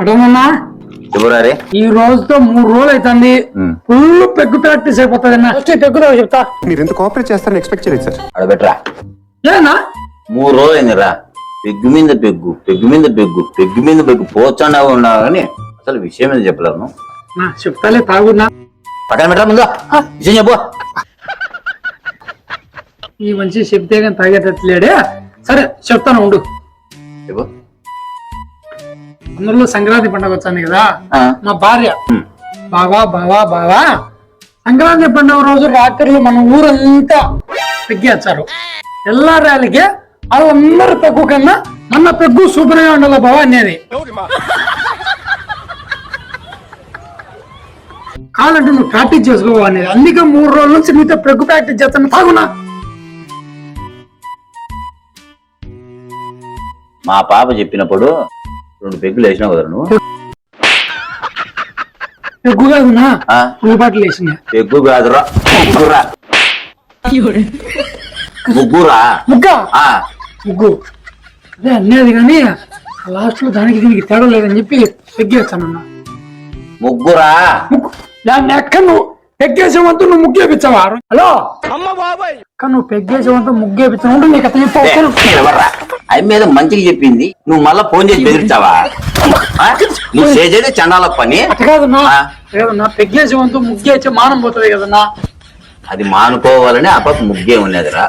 అటమన్నా ఎవరారే? ఈ రోజుతో మూడు రోజులు అవుతుంది. ఫుల్ పెగ్గు ప్రాక్టీస్ అయిపోతుంది అన్న పెగ్గుతో చెప్తా. మీరు ఎంత కోఆపరేట్ చేస్తారని ఎక్స్పెక్ట్ చేయలేదు సార్. అడబెట్రా ఏనా మూడు రోజులు అయిందిరా పెగ్గు మీద పెగ్గు పెగ్గు మీద పెగ్గు పెగ్గు మీద పెగ్గు పోచండా ఉన్నా కానీ అసలు విషయం మీద చెప్పలేను చెప్తాలే తాగున్నా. పక్కన పెట్టరా ముందు. విషయం చెప్పు. ఈ మంచి చెప్తే కానీ తాగేటట్లేడే. సరే చెప్తాను ఉండు. చెప్పు. అందులో సంక్రాంతి పండుగ వచ్చాను కదా. మా భార్య. బావా బావా బావా. సంక్రాంతి పండుగ రోజు రాత్రులు మన ఊరంతా పెగ్గేచ్చారు ఎల్లారాలకి వాళ్ళందరూ పెగ్గు కన్నా మన పెగ్గు సూపర్గా ఉండాలి బావా అనేది. కావాలంటే నువ్వు ప్రాక్టీస్ చేసుకోవా అనేది. అందుకే మూడు రోజుల నుంచి నీతో పెగ్గు ప్రాక్టీస్ చేస్తాను. తాగునా? మా పాప చెప్పినప్పుడు రెండు పెగ్గులు వేసినావు కదా నువ్వు? పెగ్గు కాదునా ఆ? ఉల్లిపాటలు వేసిన. పెగ్గు కాదురా ముగ్గురా. ముగ్గురా? ముగ్గ? ఆ, ముగ్గు. అదే అనేది కానీ లాస్ట్లో దానికి దీనికి తేడా లేదని చెప్పి పెగ్గేస్తానన్నా ముగ్గురా? ముగ్గు. దాన్ని ఎక్క నువ్వు పెగ్గేసేవంతా నువ్వు ముగ్గేపించావా హలో? అక్క నువ్వు పెగ్గేసేవంతా ముగ్గేపించావు ఉండు నీకు అతను ఏ. అవి మీద మంచిగా చెప్పింది. నువ్వు మళ్ళా ఫోన్ చేసి బెదిరించావా? నువ్వు చేసేది చండాల పని. లేదన్నా పెగ్గేసేవంతా ముగ్గేచ్చే మానం పోతుంది కదన్నా. అది మానుకోవాలని ఆ పాప ముగ్గే ఉన్నదిరా.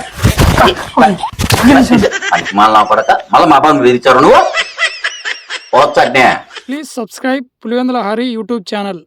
మళ్ళా పడక మళ్ళీ మా పాప బెదిరించారు నువ్వు. పోచ్చట్నే. Please subscribe Pulivendula Hari YouTube channel.